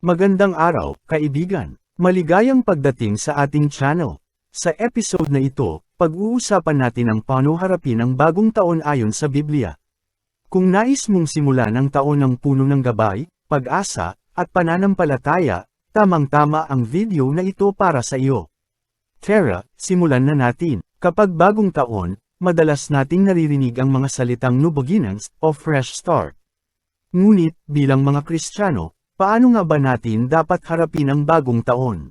Magandang araw, kaibigan. Maligayang pagdating sa ating channel. Sa episode na ito, pag-uusapan natin ang paano harapin ang bagong taon ayon sa Biblia. Kung nais mong simulan ang taon ng puno ng gabay, pag-asa, at pananampalataya, tamang-tama ang video na ito para sa iyo. Tara, simulan na natin. Kapag bagong taon, madalas nating naririnig ang mga salitang new beginnings o fresh start. Ngunit, bilang mga Kristiyano, paano nga ba natin dapat harapin ang bagong taon?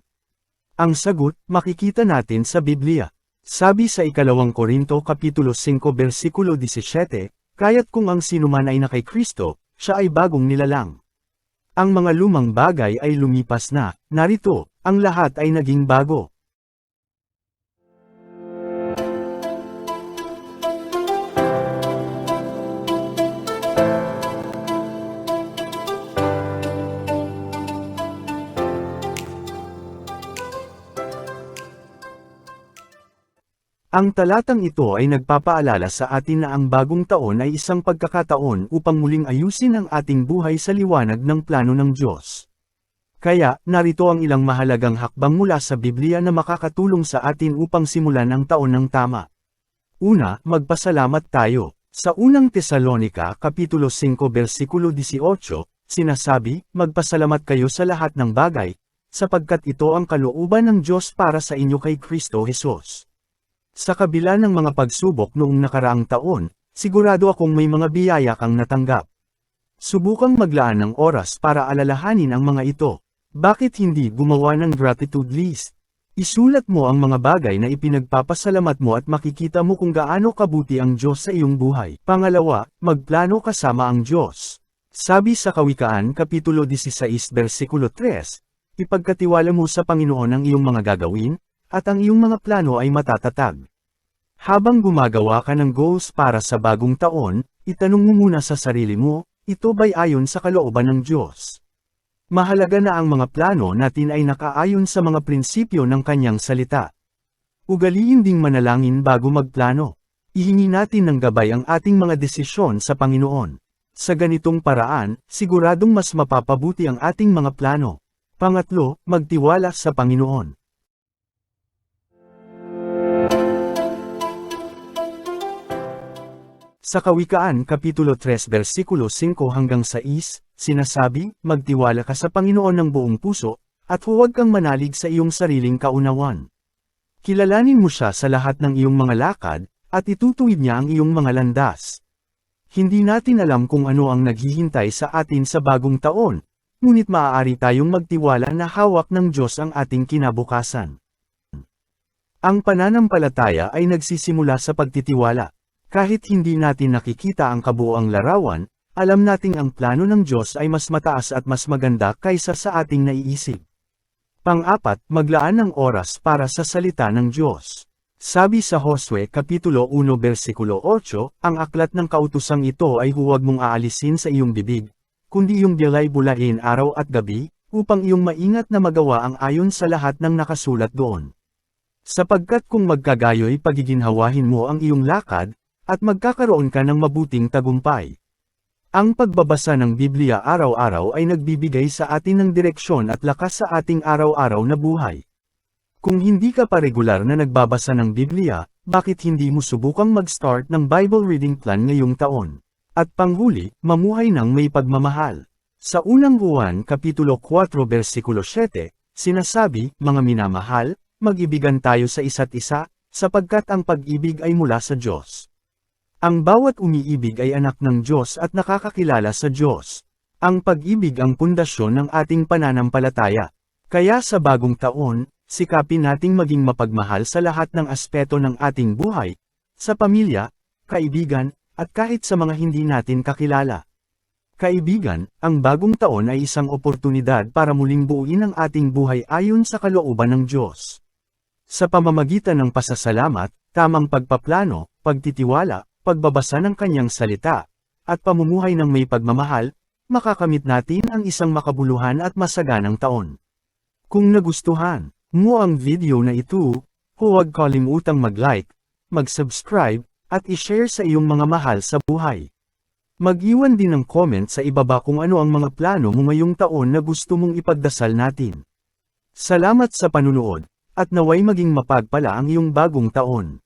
Ang sagot, makikita natin sa Biblia. Sabi sa ikalawang Korinto Kapitulo 5 versikulo 17, kaya't kung ang sinuman ay na kay Kristo, siya ay bagong nilalang. Ang mga lumang bagay ay lumipas na, narito, ang lahat ay naging bago. Ang talatang ito ay nagpapaalala sa atin na ang bagong taon ay isang pagkakataon upang muling ayusin ang ating buhay sa liwanag ng plano ng Diyos. Kaya, narito ang ilang mahalagang hakbang mula sa Biblia na makakatulong sa atin upang simulan ang taon ng tama. Una, magpasalamat tayo. Sa unang Tesalonika Kapitulo 5 versikulo 18, sinasabi, magpasalamat kayo sa lahat ng bagay, sapagkat ito ang kalooban ng Diyos para sa inyo kay Kristo Jesus. Sa kabila ng mga pagsubok noong nakaraang taon, sigurado akong may mga biyaya kang natanggap. Subukang maglaan ng oras para alalahanin ang mga ito. Bakit hindi gumawa ng gratitude list? Isulat mo ang mga bagay na ipinagpapasalamat mo at makikita mo kung gaano kabuti ang Diyos sa iyong buhay. Pangalawa, magplano kasama ang Diyos. Sabi sa Kawikaan Kapitulo 16 versikulo 3, ipagkatiwala mo sa Panginoon ang iyong mga gagawin, at ang iyong mga plano ay matatatag. Habang gumagawa ka ng goals para sa bagong taon, itanong mo muna sa sarili mo, ito ba'y ayon sa kalooban ng Diyos? Mahalaga na ang mga plano natin ay nakaayon sa mga prinsipyo ng kanyang salita. Ugaliin ding manalangin bago magplano. Ihingi natin ng gabay ang ating mga desisyon sa Panginoon. Sa ganitong paraan, siguradong mas mapapabuti ang ating mga plano. Pangatlo, magtiwala sa Panginoon. Sa Kawikaan Kapitulo 3 versikulo 5 hanggang 6, sinasabi, magtiwala ka sa Panginoon ng buong puso, at huwag kang manalig sa iyong sariling kaunawan. Kilalanin mo siya sa lahat ng iyong mga lakad, at itutuwid niya ang iyong mga landas. Hindi natin alam kung ano ang naghihintay sa atin sa bagong taon, ngunit maaari tayong magtiwala na hawak ng Diyos ang ating kinabukasan. Ang pananampalataya ay nagsisimula sa pagtitiwala. Kahit hindi natin nakikita ang kabuoang larawan, alam nating ang plano ng Diyos ay mas mataas at mas maganda kaysa sa ating naiisip. Pang-apat, maglaan ng oras para sa salita ng Diyos. Sabi sa Josue Kapitulo 1 versikulo 8, ang aklat ng kautusang ito ay huwag mong aalisin sa iyong bibig, kundi iyong bilay bulain araw at gabi, upang iyong maingat na magawa ang ayon sa lahat ng nakasulat doon. Sapagkat kung magkagayoy pagiginhawahin mo ang iyong lakad, at magkakaroon ka ng mabuting tagumpay. Ang pagbabasa ng Biblia araw-araw ay nagbibigay sa atin ng direksyon at lakas sa ating araw-araw na buhay. Kung hindi ka pa regular na nagbabasa ng Biblia, bakit hindi mo subukang mag-start ng Bible reading plan ngayong taon? At panghuli, mamuhay ng may pagmamahal. Sa unang Juan Kapitulo 4 versikulo 7, sinasabi, mga minamahal, mag-ibigan tayo sa isa't isa, sapagkat ang pag-ibig ay mula sa Diyos. Ang bawat umiibig ay anak ng Diyos at nakakakilala sa Diyos. Ang pag-ibig ang pundasyon ng ating pananampalataya. Kaya sa bagong taon, sikapin nating maging mapagmahal sa lahat ng aspeto ng ating buhay, sa pamilya, kaibigan, at kahit sa mga hindi natin kakilala. Kaibigan, ang bagong taon ay isang oportunidad para muling buuin ang ating buhay ayon sa kalooban ng Diyos. Sa pamamagitan ng pasasalamat, tamang pagpaplano, pagtitiwala, pagbabasa ng kanyang salita, at pamumuhay ng may pagmamahal, makakamit natin ang isang makabuluhan at masaganang taon. Kung nagustuhan mo ang video na ito, huwag kalimutang mag-like, mag-subscribe, at i-share sa iyong mga mahal sa buhay. Mag-iwan din ng comment sa ibaba kung ano ang mga plano mo ngayong taon na gusto mong ipagdasal natin. Salamat sa panunood, at naway maging mapagpala ang iyong bagong taon.